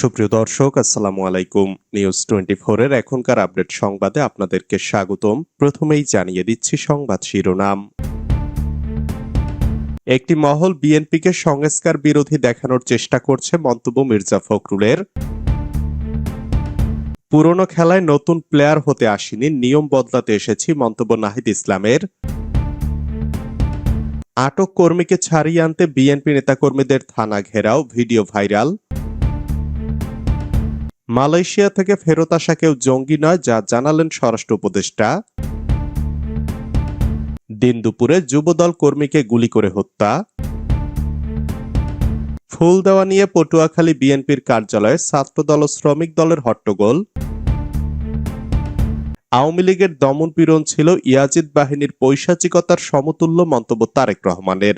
সুপ্রিয় দর্শক, আসসালামু আলাইকুম। নিউজ টোয়েন্টি এর এখনকার আপডেট সংবাদে আপনাদেরকে স্বাগতম। প্রথমেই জানিয়ে দিচ্ছি সংবাদ শিরোনাম। একটি মহল বিএনপিকে সংস্কার বিরোধী দেখানোর চেষ্টা করছে মন্তব্য মির্জা ফখরুলের। পুরনো খেলায় নতুন প্লেয়ার হতে আসেনি, নিয়ম বদলাতে এসেছি মন্তব্য নাহিদ ইসলামের। আটক কর্মীকে ছাড়িয়ে আনতে বিএনপি নেতাকর্মীদের থানা ঘেরাও, ভিডিও ভাইরাল। মালয়েশিয়া থেকে ফেরত আসা কেউ জঙ্গি নয়, যা জানালেন স্বরাষ্ট্র উপদেষ্টা। দিন দুপুরে যুবদল কর্মীকে গুলি করে হত্যা। ফুল দেওয়া নিয়ে পটুয়াখালী বিএনপির কার্যালয়ে ছাত্রদল ও শ্রমিক দলের হট্টগোল। আওয়ামী লীগের দমন পীড়ন ছিল ইয়াজিদ বাহিনীর পৈশাচিকতার সমতুল্য মন্তব্য তারেক রহমানের।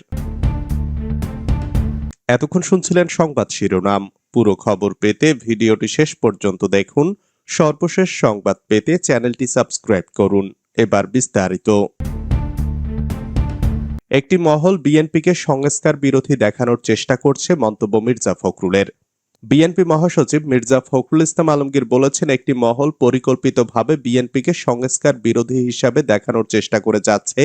এতক্ষণ শুনছিলেন সংবাদ শিরোনাম। পুরো খবর পেতে ভিডিওটি শেষ পর্যন্ত দেখুন। সর্বশেষ সংবাদ পেতে চ্যানেলটি সাবস্ক্রাইব করুন। এবার বিস্তারিত। একটি মহল বিএনপিকে সংস্কার বিরোধী দেখানোর চেষ্টা করছে মন্তব্য মির্জা ফখরুলের। বিএনপি মহাসচিব মির্জা ফখরুল ইসলাম আলমগীর বলেছেন, একটি মহল পরিকল্পিতভাবে বিএনপিকে সংস্কার বিরোধী হিসাবে দেখানোর চেষ্টা করে যাচ্ছে।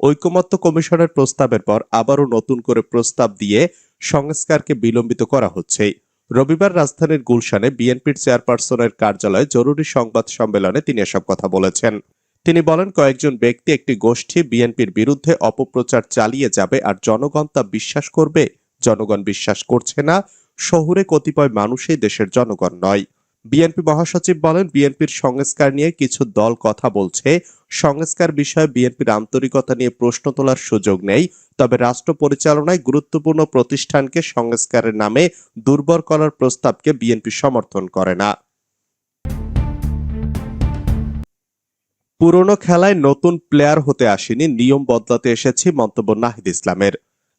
ঐকমত্য কমিশনের প্রস্তাবের পর আবারও নতুন করে প্রস্তাব দিয়ে সংস্কারকে বিলম্বিত করা হচ্ছে। রবিবার রাজধানীর গুলশানে বিএনপির চেয়ারপারসনের কার্যালয়ে জরুরি সংবাদ সম্মেলনে তিনি এসব কথা বলেছেন। তিনি বলেন, কয়েকজন ব্যক্তি একটি গোষ্ঠী বিএনপির বিরুদ্ধে অপপ্রচার চালিয়ে যাবে আর জনগণ তা বিশ্বাস করবে। জনগণ বিশ্বাস করছে না। শহুরে কতিপয় মানুষই দেশের জনগণ নয়। বিএনপি মহাসচিব বলেন, বিএনপির সংস্কার নিয়ে কিছু দল কথা বলছে। সংস্কার বিষয়ে বিএনপির আন্তরিকতা নিয়ে প্রশ্ন তোলার সুযোগ নেই। তবে রাষ্ট্র পরিচালনায় গুরুত্বপূর্ণ প্রতিষ্ঠানকে সংস্কারের নামে দুর্বল করার প্রস্তাবকে বিএনপি সমর্থন করে না। পুরনো খেলায় নতুন প্লেয়ার হতে আসেনি। নিয়ম বদলাতে এসেছি মন্তব্য নাহিদ ইসলামের।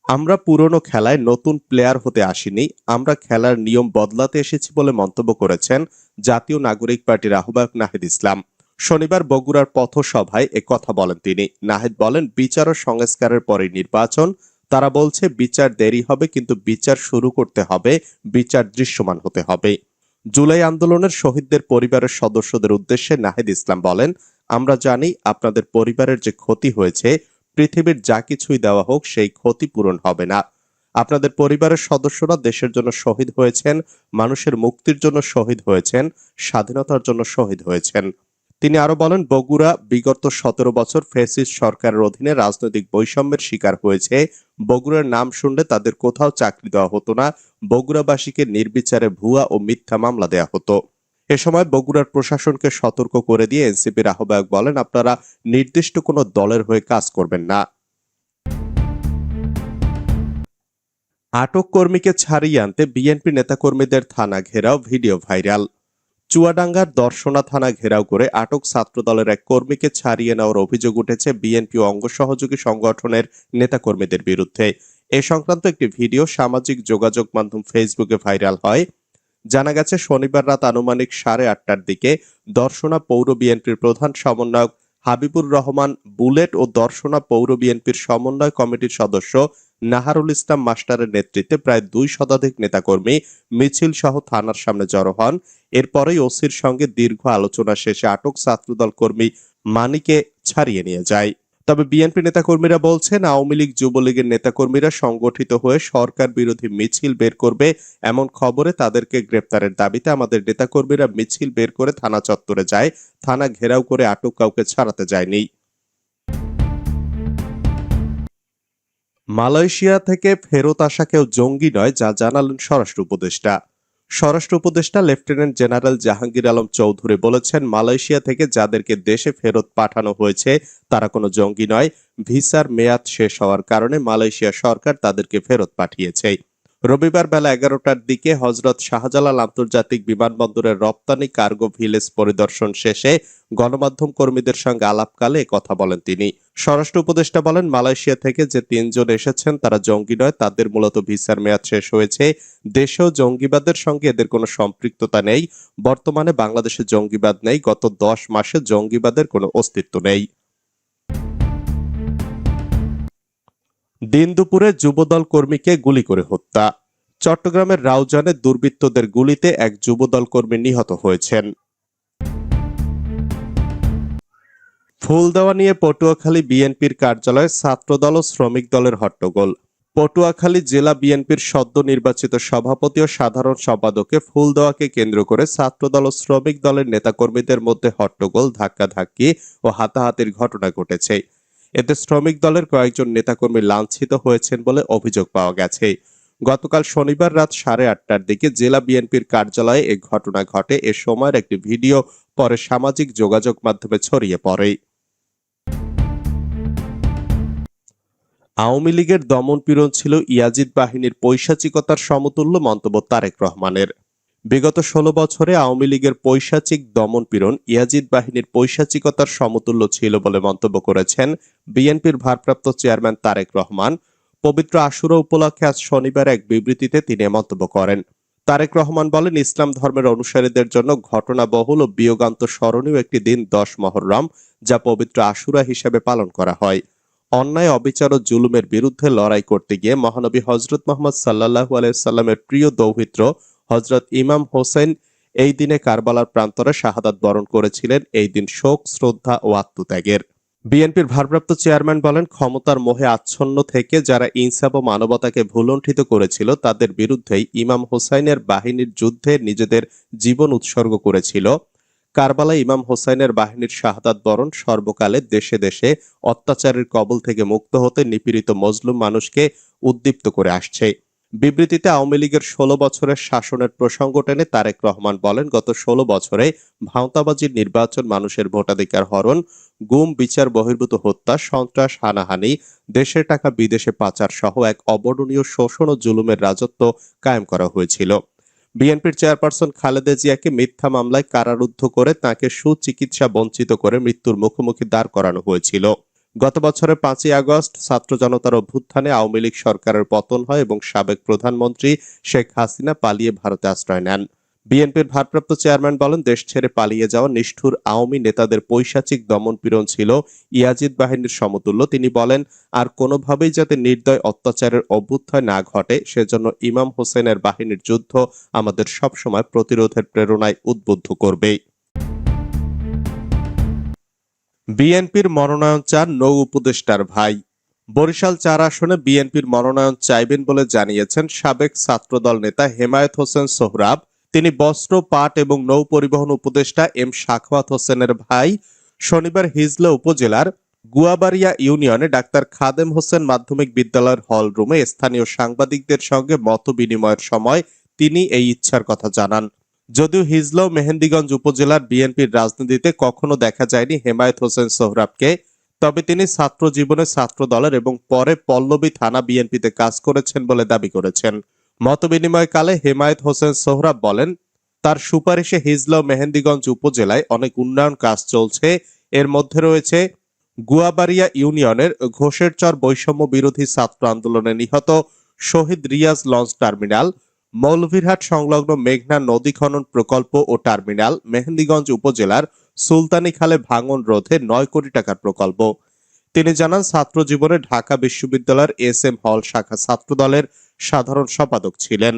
আমরা পুরনো খেলায় নতুন প্লেয়ার হতে আসিনি, আমরা খেলার নিয়ম বদলাতে এসেছি বলে মন্তব্য করেছেন জাতীয় নাগরিক পার্টির আহ্বায়ক নাহিদ ইসলাম। শনিবার বগুড়ার পথসভায় কথা বলেন তিনি। নাহিদ বলেন, বিচার ও সংস্কারের পরে নির্বাচন, তারা বলছে বিচার দেরি হবে, কিন্তু বিচার শুরু করতে হবে, বিচার দৃশ্যমান হতে হবে। জুলাই আন্দোলনের শহীদদের পরিবারের সদস্যদের উদ্দেশ্যে নাহিদ ইসলাম বলেন, আমরা জানি আপনাদের পরিবারের যে ক্ষতি হয়েছে পৃথিবীর যা কিছুই দেওয়া হোক, সেই ক্ষতি পূরণ হবে না। আপনাদের পরিবারের সদস্যরা দেশের জন্য শহীদ হয়েছেন, মানুষের মুক্তির জন্য শহীদ হয়েছেন, স্বাধীনতার জন্য শহীদ হয়েছেন। তিনি আরও বলেন, বগুড়া বিগত সতেরো বছর ফেসিস্ট সরকারের অধীনে রাজনৈতিক বৈষম্যের শিকার হয়েছে। বগুড়ার নাম শুনলে তাদের কোথাও চাকরি দেওয়া হতো না। বগুড়াবাসীকে নির্বিচারে ভুয়া ও মিথ্যা মামলা দেওয়া হতো। এ সময় বগুড়ার প্রশাসনকে সতর্ক করে দিয়ে এনসিপির আহ্বায়ক বলেন, আপনারা নির্দিষ্ট কোনো দলের হয়ে কাজ করবেন না। আটক কর্মীকে ছাড়িয়ে আনতে বিএনপি নেতাকর্মীদের থানা ঘেরাও ভিডিও ভাইরাল। চুয়াডাঙ্গার দর্শনা থানা ঘেরাও করে আটক ছাত্রদলের এক কর্মীকে ছাড়িয়ে নেওয়ার অভিযোগ উঠেছে বিএনপি অঙ্গ সহযোগী সংগঠনের নেতাকর্মীদের বিরুদ্ধে। এ সংক্রান্ত একটি ভিডিও সামাজিক যোগাযোগ মাধ্যম ফেসবুকে ভাইরাল হয়। জানা গেছে, শনিবার রাত আনুমানিক সাড়ে আটটার দিকে দর্শনা পৌর বিএনপির প্রধান সমন্বয়ক হাবিবুর রহমান, বুলেট ও দর্শনা পৌর বিএনপির সমন্বয় কমিটির সদস্য নাহারুল ইসলাম মাস্টারের নেতৃত্বে প্রায় দুই শতাধিক নেতাকর্মী মিছিল সহ থানার সামনে জড়ো হন। এরপরেই ওসির সঙ্গে দীর্ঘ আলোচনা শেষে আটক ছাত্রদল কর্মী মানিকে ছাড়িয়ে নিয়ে যায়। তবে বিএনপি নেতাকর্মীরা বলছেন, আওয়ামী লীগ যুবলীগের নেতাকর্মীরা সংগঠিত হয়ে সরকার বিরোধী মিছিল বের করবে এমন খবরে তাদেরকে গ্রেপ্তারের দাবিতে আমাদের নেতাকর্মীরা মিছিল বের করে থানা চত্বরে যায়। থানা ঘেরাও করে আটক কাউকে ছাড়াতে যায়নি। মালয়েশিয়া থেকে ফেরত আসা কেউ জঙ্গি নয়, যা জানালেন স্বরাষ্ট্র উপদেষ্টা। স্বরাষ্ট্র উপদেষ্টা lieutenant general Jahangir Alam Chowdhury Malaysia, Malaysia থেকে যাদেরকে দেশে ফেরত পাঠানো হয়েছে, তারা কোনো জঙ্গি নয়। ভিসার মেয়াদ শেষ হওয়ার কারণে মালয়েশিয়া সরকার তাদেরকে ফেরত পাঠিয়েছে। রবিবার বেলা এগারোটার দিকে হজরত শাহজালাল আন্তর্জাতিক বিমানবন্দরের রপ্তানি কার্গো ভিলেজ পরিদর্শন শেষে গণমাধ্যম কর্মীদের সঙ্গে আলাপকালে কথা বলেন তিনি। স্বরাষ্ট্র উপদেষ্টা বলেন, মালয়েশিয়া থেকে যে তিনজন এসেছেন, তারা জঙ্গি নয়, তাদের মূলত ভিসার মেয়াদ শেষ হয়েছে। দেশেও জঙ্গিবাদের সঙ্গে এদের কোনো সম্পৃক্ততা নেই। বর্তমানে বাংলাদেশে জঙ্গিবাদ নেই। গত দশ মাসে জঙ্গিবাদের কোনো অস্তিত্ব নেই। দিন দুপুরে যুবদল কর্মীকে গুলি করে হত্যা। চট্টগ্রামের রাউজানে দুর্বৃত্তদের গুলিতে এক যুবদল কর্মী নিহত হয়েছেন। ফুল দেওয়া নিয়ে পটুয়াখালী বিএনপির কার্যালয়ে ছাত্রদল ও শ্রমিক দলের হট্টগোল। পটুয়াখালী জেলা বিএনপির সদ্য নির্বাচিত সভাপতি ও সাধারণ সম্পাদককে ফুল দেওয়াকে কেন্দ্র করে ছাত্রদল ও শ্রমিক দলের নেতাকর্মীদের মধ্যে হট্টগোল, ধাক্কাধাক্কি ও হাতাহাতির ঘটনা ঘটেছে। এতে শ্রমিক দলের কয়েকজন নেতাকর্মী লাঞ্ছিত হয়েছেন বলে অভিযোগ পাওয়া গেছে। গতকাল শনিবার রাত সাড়ে আটটার দিকে জেলা বিএনপির কার্যালয়ে এ ঘটনা ঘটে। এ সময়ের একটি ভিডিও পরে সামাজিক যোগাযোগ মাধ্যমে ছড়িয়ে পড়ে। আওয়ামী লীগের দমনপীড়ন ছিল ইয়াজিদ বাহিনীর পৈশাচিকতার সমতুল্য মন্তব্য তারেক রহমানের। বিগত ষোলো বছরে আওয়ামী লীগের পৈশাচিক দমনপীড়ন ইয়াজিদ বাহিনীর পৈশাচিকতার সমতুল্য ছিল বলে মন্তব্য করেছেন বিএনপির ভারপ্রাপ্ত চেয়ারম্যান তারেক রহমান। পবিত্র আশুরা উপলক্ষে আজ শনিবার এক বিবৃতিতে তিনি মন্তব্য করেন। তারেক রহমান বলেন, ইসলাম ধর্মের অনুসারীদের জন্য ঘটনাবহুল ও বিয়োগান্ত স্মরণীয় একটি দিন দশ মহরম, যা পবিত্র আশুরা হিসেবে পালন করা হয়। অন্যায়, অবিচার ও জুলুমের বিরুদ্ধে লড়াই করতে গিয়ে মহানবী হজরত মোহাম্মদ সাল্লাহু আলাইসাল্লামের প্রিয় দৌহিত্র হজরত ইমাম হোসেন এই দিনে কারবালার প্রান্তরে শাহাদাত বরণ করেছিলেন। এই দিন শোক, শ্রদ্ধা ও আত্মত্যাগের। বিএনপির ভারপ্রাপ্ত চেয়ারম্যান বলেন, ক্ষমতার মোহে আচ্ছন্ন থেকে যারা ইনসাফ ও মানবতাকে ভুলণ্ঠিত করেছিল, তাদের বিরুদ্ধেই ইমাম হোসাইনের বাহিনীর যুদ্ধে নিজেদের জীবন উৎসর্গ করেছিল। কারবালায় ইমাম হোসাইনের বাহিনীর শাহাদাত বরণ সর্বকালে দেশে দেশে অত্যাচারের কবল থেকে মুক্ত হতে নিপীড়িত মজলুম মানুষকে উদ্দীপ্ত করে আসছে। বিবৃতিতে আওয়ামী লীগের ষোলো বছরের শাসনের প্রসঙ্গ টেনে তারেক রহমান বলেন, গত ষোলো বছরে ভাঁওতাবাজির নির্বাচন মানুষের ভোটাধিকার হরণ, গুম, বিচার, বহির্ভূত হত্যা, সন্ত্রাস, হানাহানি, দেশের টাকা বিদেশে পাচার সহ এক অবর্ণনীয় শোষণ ও জুলুমের রাজত্ব কায়েম করা হয়েছিল। বিএনপির চেয়ারপারসন খালেদা জিয়াকে মিথ্যা মামলায় কারারুদ্ধ করে তাকে সুচিকিৎসা বঞ্চিত করে মৃত্যুর মুখোমুখি দাঁড় করানো হয়েছিল। গত বছরের পাঁচই আগস্ট ছাত্র জনতার অভ্যুত্থানে আওয়ামী লীগ সরকারের পতন হয় এবং সাবেক প্রধানমন্ত্রী শেখ হাসিনা পালিয়ে ভারতে আশ্রয় নেন। বিএনপির ভারপ্রাপ্ত চেয়ারম্যান বলেন, দেশ ছেড়ে পালিয়ে যাওয়া নিষ্ঠুর আওয়ামী নেতাদের পৈশাচিক দমনপীড়ন ছিল ইয়াজিদ বাহিনীর সমতুল্য। তিনি বলেন, আর কোনোভাবেই যাতে নির্দয় অত্যাচারের অভ্যুত্থয় না ঘটে, সেজন্য ইমাম হোসেনের বাহিনীর যুদ্ধ আমাদের সবসময় প্রতিরোধের প্রেরণায় উদ্বুদ্ধ করবে বিএনপির মনোনয়ন চান নৌ উপদেষ্টার ভাই। বরিশাল চার আসনে বিএনপির মনোনয়ন চাইবেন বলে জানিয়েছেন সাবেক ছাত্রদল নেতা হেমায়েত হোসেন সোহরাব। তিনি বস্ত্র, পাট এবং নৌ পরিবহন উপদেষ্টা এম শাখওয়াত হোসেনের ভাই। শনিবার হিজলা উপজেলার গুয়াবাড়িয়া ইউনিয়নে ডাক্তার খাদেম হোসেন মাধ্যমিক বিদ্যালয়ের হল রুমে স্থানীয় সাংবাদিকদের সঙ্গে মত বিনিময়ের সময় তিনি এই ইচ্ছার কথা জানান। যদিও হিজলা ও মেহেন্দিগঞ্জ উপজেলার বিএনপির রাজনীতিতে কখনো দেখা যায়নি হেমায়েত হোসেন সোহরাবকে। তবে তিনি ছাত্র জীবনে ছাত্র দলের এবং পরে পল্লবী থানা বিএনপিতে কাজ করেছেন বলে দাবি করেছেন। মতবিনিময়কালে হেমায়েত হোসেন সোহরাব বলেন, তার সুপারিশে হিজলা ও মেহেন্দিগঞ্জ উপজেলায় অনেক উন্নয়ন কাজ চলছে। এর মধ্যে রয়েছে গুয়াবাড়িয়া ইউনিয়নের ঘোষের চর বৈষম্য বিরোধী ছাত্র আন্দোলনে নিহত শহীদ রিয়াজ লঞ্চ টার্মিনাল মৌলভীরহাট সংলগ্ন মেঘনা নদী খনন প্রকল্প ও টার্মিনাল মেহেন্দিগঞ্জ উপজেলার সুলতানি খালে ভাঙন রোধে নয় কোটি টাকার প্রকল্প। তিনি জানান, ছাত্র জীবনে ঢাকা বিশ্ববিদ্যালয়ের এস এম হল শাখা ছাত্রদলের সাধারণ সম্পাদক ছিলেন।